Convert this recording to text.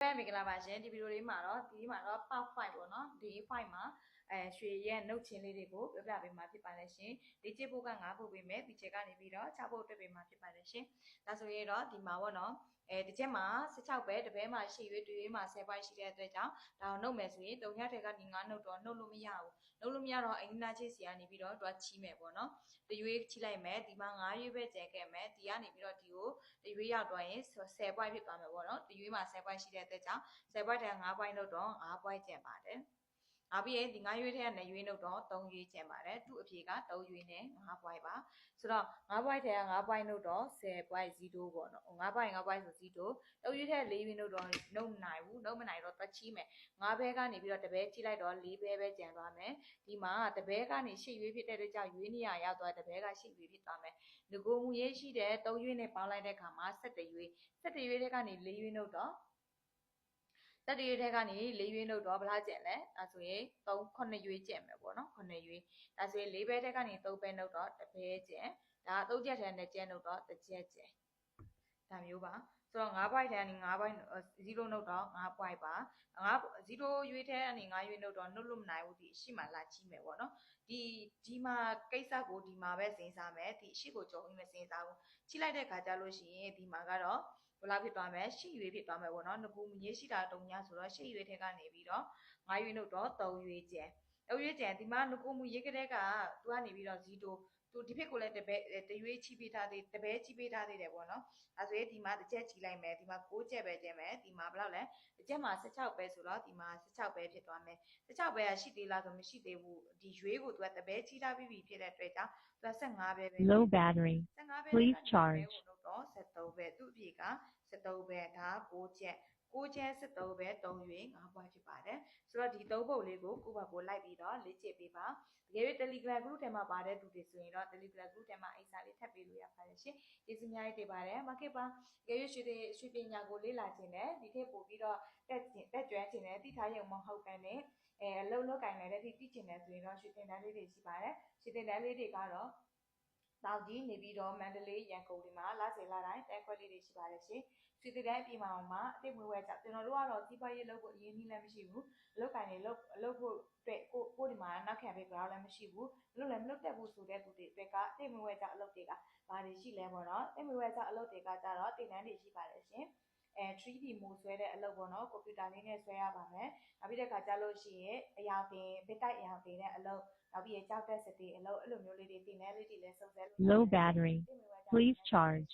ပဲမင်္ဂလာပါရှင်ဒီဗီဒီယိုလေးမှာတော့ဒီမှာတော့ part 5ပေါ့နော်ဒီ 5မှာ အဲရွှေရဲ့နှုတ်ချင်းလေးတွေကိုပြောပြပေးမှာဖြစ်ပါတယ်ရှင်ဒီချစ်ဖို့က9ဖို့ပေးမယ်ဒီချက်ကနေပြီးတော့6ဖို့တွေ့ပေးမှာဖြစ်ပါတယ်ရှင်ဒါဆိုရင်တော့ဒီမှာပေါ့နော်အဲဒီချက်မှာ16ပဲတပဲမှာရှိရွေးတွေ့ရွေးမှာ10ပိုင်းရှိတဲ့အတွက်ကြောင့်ဒါကိုနှုတ်မယ်ဆိုရင်3ညထဲကနေ9နှုတ်တော့နှုတ်လို့မရဘူးနှုတ်လို့မရတော့အိန္ဒိယချစ်စီကနေပြီးတော့တွားချီးမယ်ပေါ့နော်တရွေးချီးလိုက်မယ်ဒီမှာ9ရွေးပဲကျန်ခဲ့မယ်ဒီကနေပြီးတော့ဒီကိုတရွေးရောက်သွားရင်10 point ဖြစ်သွားမယ်ပေါ့နော်တရွေးမှာ10 point ရှိတဲ့အတွက်ကြောင့်10 point တန်5 point လို့တော့5 point ကျန်ပါတယ်။ နောက်ပြီးရင်ဒီ9ရွေးထဲက2ရွေးလို့တော့3ရွေးကျန်ပါတယ်။သူ့အဖြေက3ရွေးနဲ့5 point ပါ။ဆိုတော့5 point ထဲက5 point လို့တော့10 point 0ပေါ့နော်။5 point 5 point ဆို0။3ရွေးထဲ4ရွေးလို့တော့နှုတ်နိုင်ဘူး။နှုတ်မနိုင်တော့တွက်ချီးမယ်။5ဘဲကနေပြီးတော့တဘဲထိလိုက်တော့4ဘဲပဲကျန်သွားမယ်။ဒီမှာတဘဲကနေ8ရွေးဖြစ်တဲ့အတွက်ကြောင့်ရွေးနေရရောက်သွားတဘဲက8ရွေးဖြစ်သွားမယ်။ငကိုမူရေးရှိတဲ့3ရွေးနဲ့ပေါင်းလိုက်တဲ့အခါမှာ7ရွေး7ရွေးထဲကနေ4ရွေးလို့တော့တ က်တရွေးထဲကနေ၄ရွေးနှုတ်တော့ဗလားကျက်လဲဒါဆိုရင်3 9ရွေးကျက်မယ်ပေါ့နော်9ရွေးဒါဆိုရင်၄ဘဲထဲကနေ3ဘဲနှုတ်တော့တစ်ဘဲကျက်ဒါ3ချက်ထဲနဲ့ကျက်နှုတ်တော့တစ်ချက်ကျက်ဒါမျိုးပါဆိုတော့9 point ထဲကနေ9 point 0နှုတ်တော့9 point ပါ9 0ရွေးထဲကနေ9ရွေးနှုတ်တော့နှုတ်လို့မနိုင်ဘူးဒီအရှိမှလာကြည့်မယ်ပေါ့နော်ဒီဒီမှာကိစ္စကိုဒီမှာပဲစဉ်းစားမယ်ဒီအရှိကိုကြော်ပြီးမစဉ်းစားဘူးချိလိုက်တဲ့ခါကျလို့ရှိရင်ဒီမှာကတော့ ဘယ်လောက်ဖြစ်သွားမလဲရှစ်ရွေးဖြစ်သွားမယ်ပေါ့နော်ငကူမရေးရှိတာတုံညာဆိုတော့ရှစ်ရွေးထဲကနေပြီးတော့ငါးရွေးနှုတ်တော့၃ရွေးကျန်၃ရွေးကျန်ဒီမှာငကူမရေးကတဲ့ကသူကနေပြီးတော့0သူဒီဖြစ်ကိုလည်းတပဲတရွေးချိပေးထားသေးတပဲချိပေးထားသေးတယ်ပေါ့နော်အဲဆိုရင်ဒီမှာတစ်ချက်ချီလိုက်မယ်ဒီမှာ6ချက်ပဲကျန်မယ်ဒီမှာဘယ်လောက်လဲတစ်ချက်မှာ16ပဲဆိုတော့ဒီမှာ16ပဲဖြစ်သွားမယ်16ပဲရှိသေးလားဆိုမရှိသေးဘူးဒီရွေးကိုသူကတပဲချိထားပြီးပြီဖြစ်တဲ့အတွက်ကြောင့်သူက15ပဲပဲ Low battery. 15ပဲ Please charge တော့73ပဲသူ့အဖြေက73ပဲဒါ6ချက်6ချက်73ပဲ3ရွေ5ဘွားဖြစ်ပါတယ်ဆိုတော့ဒီ3ပုတ်လေးကိုကိုယ့်ဘာကိုလိုက်ပြီးတော့လေ့ကျင့်ပေးပါတကယ်လို့ Telegram group ထဲမှာပါတဲ့သူတွေဆိုရင်တော့ Telegram group ထဲမှာအိစာလေးထပ်ပေးလို့ရပါတယ်ရှင်ကျေးဇူးများကြီးတင်ပါတယ်မခင်ပါတကယ်လို့ရွှေတွေရွှေပညာကိုလေ့လာခြင်းနဲ့ဒီထက်ပို့ပြီးတော့တက်ကျင်တက်ကြွခြင်းနဲ့တိထားရုံမဟုတ်ဘဲနဲ့အဲအလုံးလုံးကင်လည်းတဲ့တိတိကျင်တယ်ဆိုရင်တော့ရွှေတင်တန်းလေးတွေရှိပါတယ်ရွှေတင်တန်းလေးတွေကတော့ တောက်ကြီးနေပြီးတော့မန္တလေးရန်ကုန်ဒီမှာလဆယ်လတိုင်းတဲခွက်လေးတွေရှိပါတယ်ရှင်။စီတီတိုင်းပြည်မှာမှာအတိတ်မွေးဝဲကြောင့်ကျွန်တော်တို့ကတော့စီးပွားရေးလုပ်ဖို့အရေးကြီးလည်းမရှိဘူး။အလုပ်ကိုင်တွေလုပ်လုပ်ဖို့အတွက်ကိုကိုဒီမှာနောက်ခံပေးကြတော့လည်းမရှိဘူး။လုပ်လည်းမလုပ်တတ်ဘူးဆိုတဲ့လူတွေအတွက်ကအတိတ်မွေးဝဲကြောင့်အလုပ်တွေကဘာတွေရှိလဲပေါ့နော်။အတိတ်မွေးဝဲကြောင့်အလုပ်တွေကကြတော့တင်တန်းတွေရှိပါတယ်ရှင်။ အဲ 3D မို့ဆွဲတဲ့အလုပ်ပေါ့နော်ကွန်ပျူတာလေးနဲ့ဆွဲရပါမယ်။နောက်ပြီးတဲ့ခါကျလို့ရှိရင်အရာတင်ဘစ်တိုက်အရာတင်တဲ့အလုပ်နောက်ပြီးရကြောက်တက်စတီအလုပ်အဲ့လိုမျိုးလေးတွေတင်တဲ့လေးတွေလည်းစုံစမ်းလို့ Low battery. Please charge.